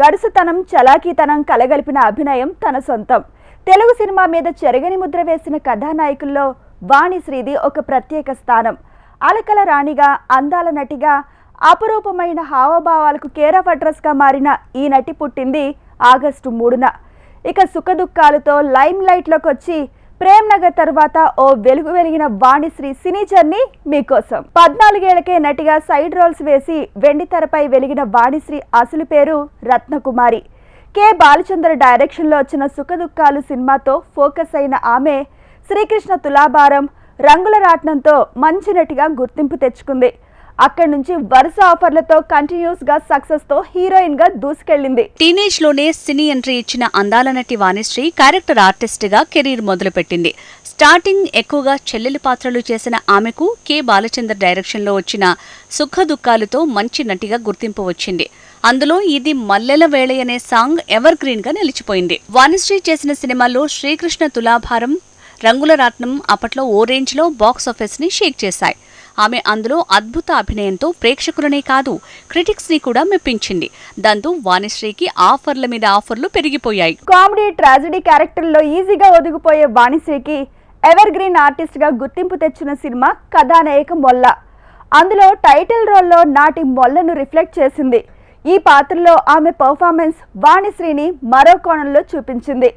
గడుసుతనం చలాకీతనం కలగలిపిన అభినయం తన సొంతం. తెలుగు సినిమా మీద చెరగని ముద్ర వేసిన కథానాయకుల్లో వాణిశ్రీది ఒక ప్రత్యేక స్థానం. అలకల రాణిగా అందాల నటిగా అపురూపమైన హావభావాలకు కేర్ ఆఫ్ అడ్రస్గా మారిన ఈ నటి పుట్టింది ఆగస్టు మూడున. ఇక సుఖదుఖాలతో లైమ్ లైట్లోకి వచ్చి ప్రేమ్ నగర్ తర్వాత ఓ వెలుగు వెలిగిన వాణిశ్రీ సినీ జర్నీ మీకోసం. పద్నాలుగేళ్ళకే నటిగా సైడ్ రోల్స్ వేసి వెండి తెరపై వెలిగిన వాణిశ్రీ అసలు పేరు రత్నకుమారి. కె. బాలచంద్ర డైరెక్షన్లో వచ్చిన సుఖదుఖాలు సినిమాతో ఫోకస్ అయిన ఆమె శ్రీకృష్ణ తులాభారం రంగుల రాట్నంతో మంచి నటిగా గుర్తింపు తెచ్చుకుంది. అక్కడి నుంచి వరుస ఆఫర్లతో కంటిన్యూస్గా సక్సెస్తో హీరోయిన్గా దూసుకెళ్ళింది టీనేజ్లోనే సినీ ఎంట్రీ ఇచ్చిన అందాల నటి వాణిశ్రీ క్యారెక్టర్ ఆర్టిస్ట్గా కెరీర్ మొదలుపెట్టింది. స్టార్టింగ్ ఎక్కువగా చెల్లెలి పాత్రలు చేసిన ఆమెకు కె. బాలచందర్ డైరెక్షన్లో వచ్చిన సుఖ దుఃఖాలతో మంచి నటిగా గుర్తింపు వచ్చింది. అందులో ఇది మల్లెల వేళ అనే సాంగ్ ఎవర్ గ్రీన్గా నిలిచిపోయింది. వాణిశ్రీ చేసిన సినిమాల్లో శ్రీకృష్ణ తులాభారం రంగుల రాట్నం అప్పట్లో ఓ రేంజ్లో బాక్స్ ఆఫీస్ని షేక్ చేశాయి. ఆమె అందులో అద్భుత అభినయంతో ప్రేక్షకులనే కాదు క్రిటిక్స్ని కూడా మెప్పించింది. దాంతో వాణిశ్రీకి ఆఫర్ల మీద ఆఫర్లు పెరిగిపోయాయి. కామెడీ ట్రాజడీ క్యారెక్టర్లో ఈజీగా ఒదిగిపోయే వాణిశ్రీకి ఎవర్ గ్రీన్ ఆర్టిస్ట్గా గుర్తింపు తెచ్చిన సినిమా కథానాయక మొల్ల. అందులో టైటిల్ రోల్లో నాటి మొల్లను రిఫ్లెక్ట్ చేసింది. ఈ పాత్రలో ఆమె పర్ఫార్మెన్స్ వాణిశ్రీని మరో కోణంలో చూపించింది.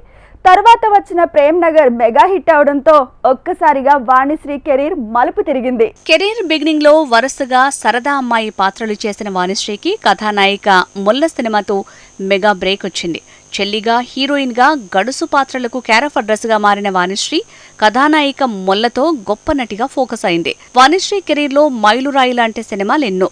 తర్వాత వచ్చిన ప్రేమ్ నగర్ మెగా హిట్ అవడంతో ఒక్కసారిగా వాణిశ్రీ కెరీర్ మలుపు తిరిగింది. కెరీర్ బిగినింగ్లో వరుసగా సరదా అమ్మాయి పాత్రలు చేసిన వాణిశ్రీకి కథానాయిక ముల్ల సినిమాతో మెగా బ్రేక్ వచ్చింది. చెల్లిగా హీరోయిన్గా గడుసు పాత్రలకు క్యారఫ్ అడ్రస్గా మారిన వాణిశ్రీ కథానాయిక మొల్లతో గొప్ప నటిగా ఫోకస్ అయింది. వాణిశ్రీ కెరీర్లో మైలురాయి లాంటి సినిమాలు ఎన్నో.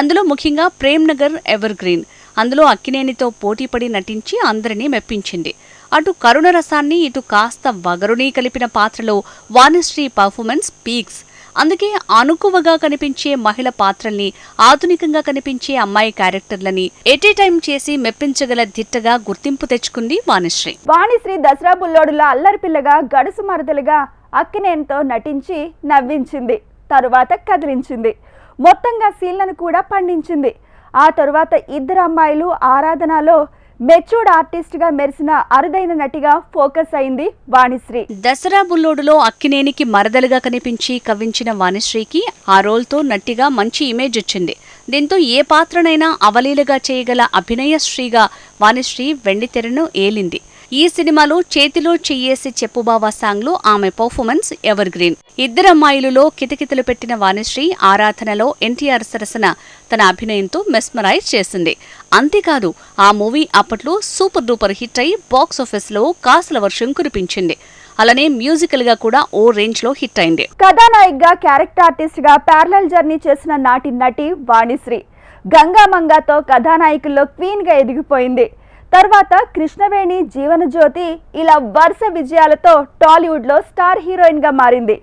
అందులో ముఖ్యంగా ప్రేమ్ నగర్ ఎవర్ గ్రీన్ అందులో అక్కినేనితో పోటీపడి నటించి అందరినీ మెప్పించింది. అటు కరుణ రసాన్ని ఇటు కాస్త వగరుని కలిపిన పాత్రలో వాణిశ్రీ పర్ఫార్మెన్స్ పీక్స్. అందుకే అనుకువగా కనిపించే మహిళ పాత్రల్ని ఆధునికంగా కనిపించే అమ్మాయి క్యారెక్టర్లని ఎట్ టైం చేసి మెప్పించగల దిట్టగా గుర్తింపు తెచ్చుకుంది వాణిశ్రీ. వాణిశ్రీ దసరా బుల్లోడులో అల్లరి పిల్లగా గడుసు మరదలుగా అక్కినేనితో నటించి నవ్వించింది. తరువాత కదిలించింది. మొత్తంగా సీన్లను కూడా పండించింది. ఆ తరువాత ఇద్దరు అమ్మాయిలు ఆరాధనలో మెచ్యూర్డ్ ఆర్టిస్ట్గా మెరిసిన అరుదైన నటిగా ఫోకస్ అయింది వాణిశ్రీ. దసరా బుల్లోడులో అక్కినేనికి మరదలుగా కనిపించి కవించిన వాణిశ్రీకి ఆ రోల్తో నటిగా మంచి ఇమేజ్ వచ్చింది. దీంతో ఏ పాత్రనైనా అవలీలగా చేయగల అభినయ శ్రీగా వాణిశ్రీ వెండితెరను ఏలింది. ఈ సినిమాలో చేతిలో చెయ్యేసి చెప్పుబావా సాంగ్లో ఆమె పర్ఫార్మెన్స్ ఎవర్ గ్రీన్ ఇద్దరమ్మాయిలలో కితకితలు పెట్టిన వాణిశ్రీ ఆరాధనలో ఎన్టీఆర్ సరసన తన అభినయంతో మెస్మరైజ్ చేసింది. అంతేకాదు ఆ మూవీ అప్పట్లో సూపర్ డూపర్ హిట్ అయి బాక్స్ ఆఫీస్లో కాసుల వర్షం కురిపించింది. అలానే మ్యూజికల్గా కూడా ఓ రేంజ్లో హిట్ అయింది. కథానాయికగా క్యారెక్టర్ ఆర్టిస్ట్గా ప్యారలల్ జర్నీ చేసిన నాటి నటి వాణిశ్రీ గంగామంగాతో కథానాయకుల్లో క్వీన్గా ఎదిగిపోయింది. తర్వాత కృష్ణవేణి జీవనజ్యోతి ఇలా వరుస విజయాలతో టాలీవుడ్లో స్టార్ హీరోయిన్గా మారింది.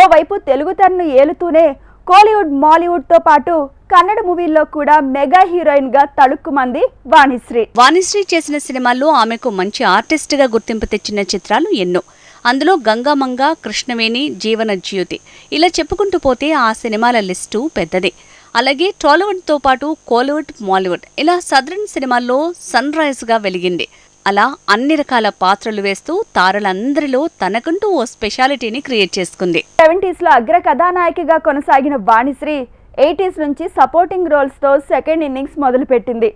ఓవైపు తెలుగుతెరను ఏలుతూనే కోలీవుడ్ మాలీవుడ్తో పాటు కన్నడ మూవీల్లో కూడా మెగా హీరోయిన్గా తడుక్కుమంది వాణిశ్రీ. వాణిశ్రీ చేసిన సినిమాల్లో ఆమెకు మంచి ఆర్టిస్ట్గా గుర్తింపు తెచ్చిన చిత్రాలు ఎన్నో. అందులో గంగామంగ కృష్ణవేణి జీవన జ్యోతి. ఇలా చెప్పుకుంటూ పోతే ఆ సినిమాల లిస్టు పెద్దదే. అలాగే టాలీవుడ్తో పాటు కోలీవుడ్ మాలీవుడ్ ఇలా సదరన్ సినిమాల్లో సన్ రైజ్గా వెలిగింది. అలా అన్ని రకాల పాత్రలు వేస్తూ తారలందరిలో తనకంటూ ఓ స్పెషాలిటీని క్రియేట్ చేసుకుంది. సెవెంటీస్లో అగ్ర కథానాయికగా కొనసాగిన వాణిశ్రీ ఎయిటీస్ నుంచి సపోర్టింగ్ రోల్స్తో సెకండ్ ఇన్నింగ్స్ మొదలుపెట్టింది.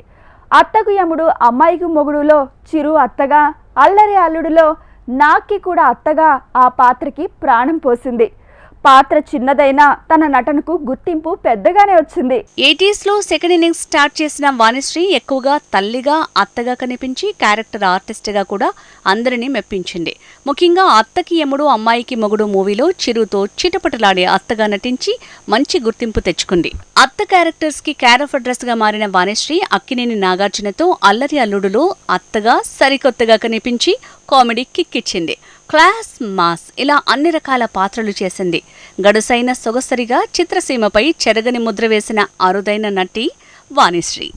అత్తకు యముడు అమ్మాయికి మొగుడులో చిరు అత్తగా అల్లరి అల్లుడులో నాక్కి కూడా అత్తగా ఆ పాత్రకి ప్రాణం పోసింది. పాత్ర చిన్నదైనా తన నటనకు గుర్తింపు పెద్దగానే వచ్చింది. ఎయిటీస్లో సెకండ్ ఇన్నింగ్స్ స్టార్ట్ చేసిన వాణిశ్రీ ఎక్కువగా తల్లిగా అత్తగా కనిపించి క్యారెక్టర్ ఆర్టిస్ట్గా కూడా అందరినీ మెప్పించింది. ముఖ్యంగా అత్తకి ఎముడు అమ్మాయికి మొగుడు మూవీలో చిరుతో చిటపటలాడే అత్తగా నటించి మంచి గుర్తింపు తెచ్చుకుంది. అత్త క్యారెక్టర్స్కి క్యారఫ్ అడ్రస్గా మారిన వాణిశ్రీ అక్కినేని నాగార్జునతో అల్లరి అల్లుడులో అత్తగా సరికొత్తగా కనిపించి కామెడీ కిక్కిచ్చింది. క్లాస్ మాస్ ఇలా అన్ని రకాల పాత్రలు చేసింది. గడుసైన సొగసరిగా చిత్రసీమపై చెరగని ముద్ర వేసిన అరుదైన నటి వాణిశ్రీ.